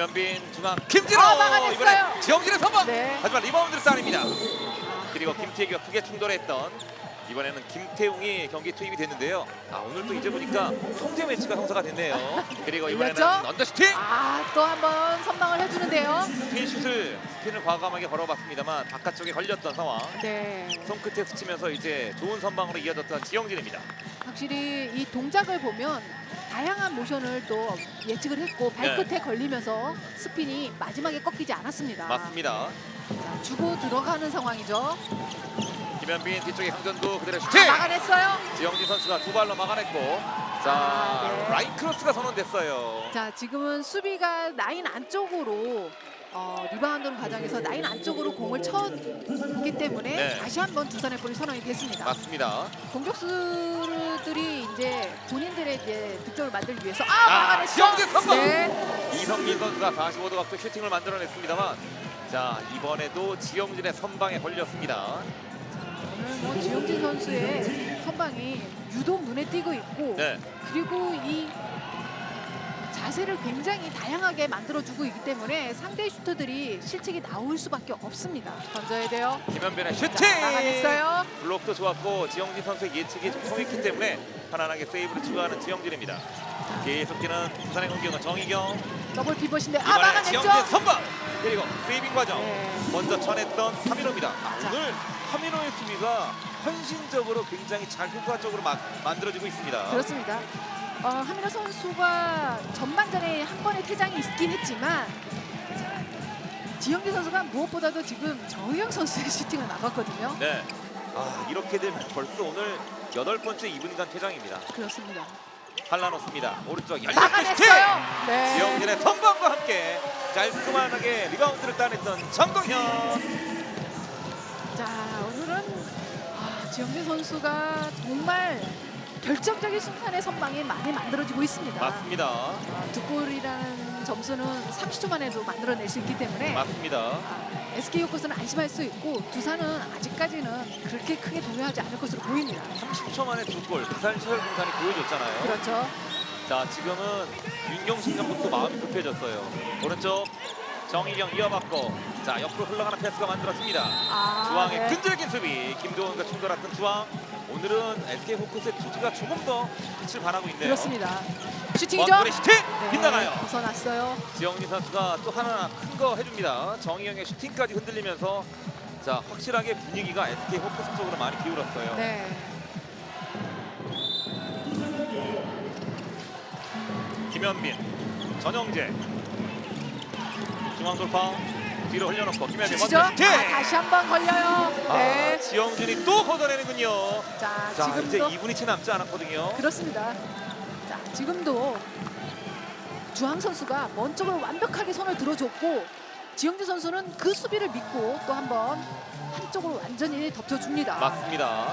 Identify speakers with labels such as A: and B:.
A: 김현빈 중앙 김진호
B: 아, 막아냈어요.
A: 이번에 지영진의 선방
B: 네.
A: 하지만 리바운드를 따냅니다 그리고 김태기가 크게 충돌했던 이번에는 김태웅이 경기 투입이 됐는데요 아 오늘 또 이제 보니까 통제 매치가 성사가 됐네요 그리고 이번에는
B: 밀렸죠?
A: 언더슈팅
B: 아, 또 한번 선방을 해주는데요.
A: 스핀슛을 스핀을 과감하게 걸어봤습니다만 바깥쪽에 걸렸던 상황
B: 네.
A: 손끝에 스치면서 이제 좋은 선방으로 이어졌던 지영진입니다
B: 확실히 이 동작을 보면 다양한 모션을 또 예측을 했고 발끝에
A: 네.
B: 걸리면서 스핀이 마지막에 꺾이지 않았습니다.
A: 맞습니다
B: 자, 주고 들어가는 상황이죠.
A: 김현빈 뒤쪽에 강전도 그대로
B: 아,
A: 슈팅
B: 막아냈어요.
A: 지영진 선수가 두 발로 막아냈고 자
B: 아, 네.
A: 라인 크로스가 선언됐어요.
B: 자, 지금은 수비가 라인 안쪽으로 어, 리바운드 과정에서 라인 안쪽으로 공을 쳤기 때문에
A: 네.
B: 다시 한번 두산의 볼이 선언이 됐습니다.
A: 맞습니다.
B: 공격수들이 이제 본인들의 이제 득점을 만들기 위해서 아,
A: 아,
B: 막아냈죠.
A: 지영진 선방!
B: 네.
A: 이성민 선수가 45도 각도 슈팅을 만들어냈습니다만 자 이번에도 지영진의 선방에 걸렸습니다.
B: 오늘 뭐 지영진 선수의 선방이 유독 눈에 띄고 있고
A: 네,
B: 그리고 이 자세를 굉장히 다양하게 만들어주고 있기 때문에 상대 슈터들이 실책이 나올 수밖에 없습니다. 던져야 돼요.
A: 김현빈의 슈팅
B: 자, 막아냈어요.
A: 블록도 좋았고 지영진 선수의 예측이 좀 통했기 때문에 편안하게 세이브를 추가하는 지영진입니다. 계속 뛰는 부산의 공격은 정희경
B: 더블 피벗인데 아
A: 이번에
B: 막아냈죠.
A: 지영진의 선방 그리고 세이빙 과정
B: 네.
A: 먼저 쳐냈던 하민호입니다. 아,
B: 자.
A: 오늘 하민호의 수비가 헌신적으로 굉장히 잘 효과적으로 막 만들어지고 있습니다.
B: 그렇습니다. 어, 하민호 선수가 전반전에 한 번의 퇴장이 있긴 했지만 자, 지영진 선수가 무엇보다도 지금 정우영 선수의 슈팅을 막았거든요.
A: 네. 아 이렇게 되면 벌써 오늘 여덟 번째 2분간 퇴장입니다.
B: 그렇습니다.
A: 할라놓습니다. 오른쪽 열렸 슈팅.
B: 막아냈어요. 네.
A: 지영진의 선방과 함께 깔끔하게 리바운드를 따냈던 정동현.
B: 자 오늘은 아, 지영진 선수가 정말 결정적인 순간의 선방이 많이 만들어지고 있습니다.
A: 맞습니다.
B: 아, 두 골이라는 점수는 30초 만에도 만들어낼 수 있기 때문에
A: 맞습니다.
B: 아, SK 요코스는 안심할 수 있고 두산은 아직까지는 그렇게 크게 동요하지 않을 것으로 보입니다.
A: 30초 만에 두 골. 부산 시설 공산이 보여줬잖아요.
B: 그렇죠.
A: 자 지금은 윤경신 감독도 마음이 급해졌어요. 오른쪽 정희경 이어받고 자 옆으로 흘러가는 패스가 만들어집니다.
B: 아,
A: 주황의
B: 네.
A: 끈질긴 수비 김도훈과 충돌했던 주황. 오늘은 SK 호크스의 투지가 조금 더 빛을 발하고 있네요.
B: 그렇습니다. 슈팅이죠?
A: 원골의 슈팅
B: 네,
A: 빗나가요.
B: 벗어났어요.
A: 지영진 선수가 또 하나 큰 거 해줍니다. 정희영의 슈팅까지 흔들리면서 자 확실하게 분위기가 SK 호크스 쪽으로 많이 기울었어요.
B: 네.
A: 김현빈, 전영재, 중앙 돌파 뒤로 흘려놓고
B: 슈팅이죠?
A: 먼저 슈팅.
B: 아, 다시 한 번 걸려요.
A: 아,
B: 네.
A: 지영진이 또 걷어내는군요.
B: 자,
A: 자 이제
B: 지금도
A: 2분이 채 남지 않았거든요.
B: 그렇습니다. 자, 지금도 주황 선수가 먼 쪽으로 완벽하게 손을 들어줬고 지영진 선수는 그 수비를 믿고 또 한번 한쪽으로 완전히 덮쳐줍니다.
A: 맞습니다.